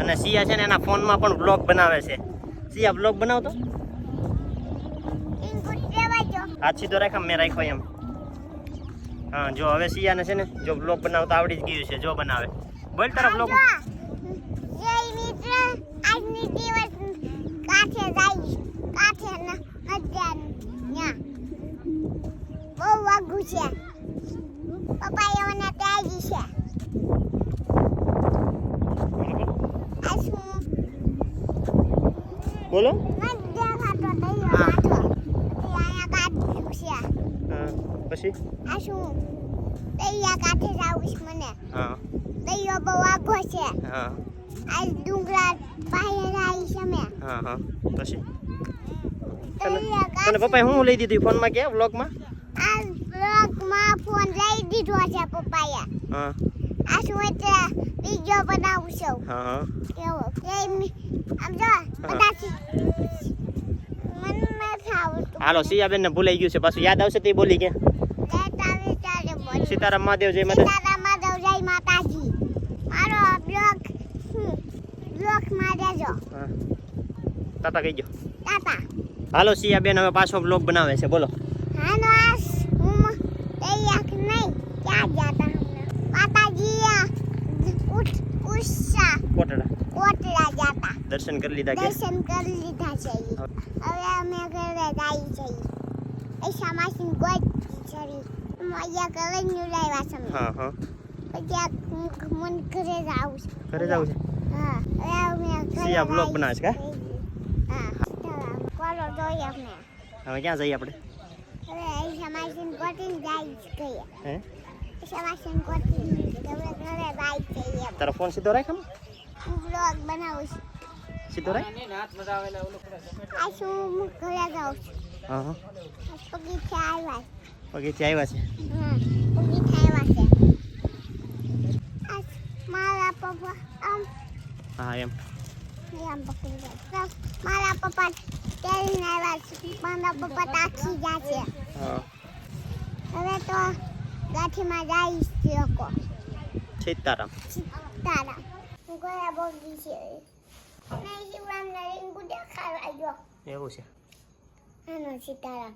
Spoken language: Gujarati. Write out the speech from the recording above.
અને સિયા છે ને એના ફોનમાં પણ બ્લોગ બનાવે છે. સિયા બ્લોગ બનાવતો? હાથ સીધો રાખ્યા મેં રાખ્યો એમ. હા, જો હવે સિયાને છે ને જો બ્લોગ બનાવતા આવડી જ ગયું છે, જો બનાવે. બોલ તારા બ્લોગ બહુ વાગું છે પપ્પા એમને ત્યાગી છે આ શું બોલો. પછી? આ શું દરિયા કાંઠે જવું છે મને હા. દરિયો બહુ છે હા. આ ડુંગરા બહાર આવી છે મેં હા હા. પછી? તને પપ્પાએ શું લઈ દીધું ફોનમાં કે બ્લોગમાં આ બ્લોકમાં ફોન લઈ દીધો છે પપ્પાએ. હા. આ શું બનાવું છું હા કેવો આમ જો હાલો સિયાબેન ને ભૂલાઈ ગયું છે. પાછું યાદ આવશે તે બોલી કે? સીતારામ મહાદેવ જય માતા સીતારામ માધવ જય માતાજી. મારો હમ, બ્લોકમાં રહેજો હા. તાતા કહી ગયો તાતા. હાલો સિયાબેન હવે પાછો બ્લોગ બનાવે છે. બોલો. હાનો આસ હું તૈયાર નહીં ક્યાં જાતા હમણાં માતાજી આ, કોટડા. કોટડા જાતા. દર્શન કરી લીધા કે? દર્શન કરી લીધા છે હવે અમે ઘરે જઈ જઈએ પૈસા માસીને ગોતી જરી અહીંયા ઘરે ન્યુ લાવ્યા છે. હા હા. પછી હું- ઘરે જાવ છે. ઘરે જાવ છે? હા હવે અમે ઘરે vlog જઈ છે કા? હા. કોલો જોઈએ અમે. હવે ક્યાં જઈએ આપણે? હવે પૈસા માસીને ગોતીને જાય છે હે? પૈસા માસીને ગોતીને હવે ઘરે જાય છીએ તારો ફોન સીધો રાખ આમ હું બ્લોગ બનાવું છું. સીધો રાખ. આ શું હું ઘરે જાઉં છું. હા હા. બગીચા આવ્યા બગીચે આવ્યા છે. હા બગીચા આવ્યા છે. મારા પપ્પા આમ. હા એમ. આમ પકડી જાય મારા પપ્પા તેલને આવ્યા છે. મારા પપ્પા તાકી ગયા છે. હા. હવે તો ગાંઠીમાં જઈશ લોકો સીતારામ તારા ગયા બોલી છે નહીં શિવરામને રીંગુ દેખાડવા જો એવું છે આનો સીતારામ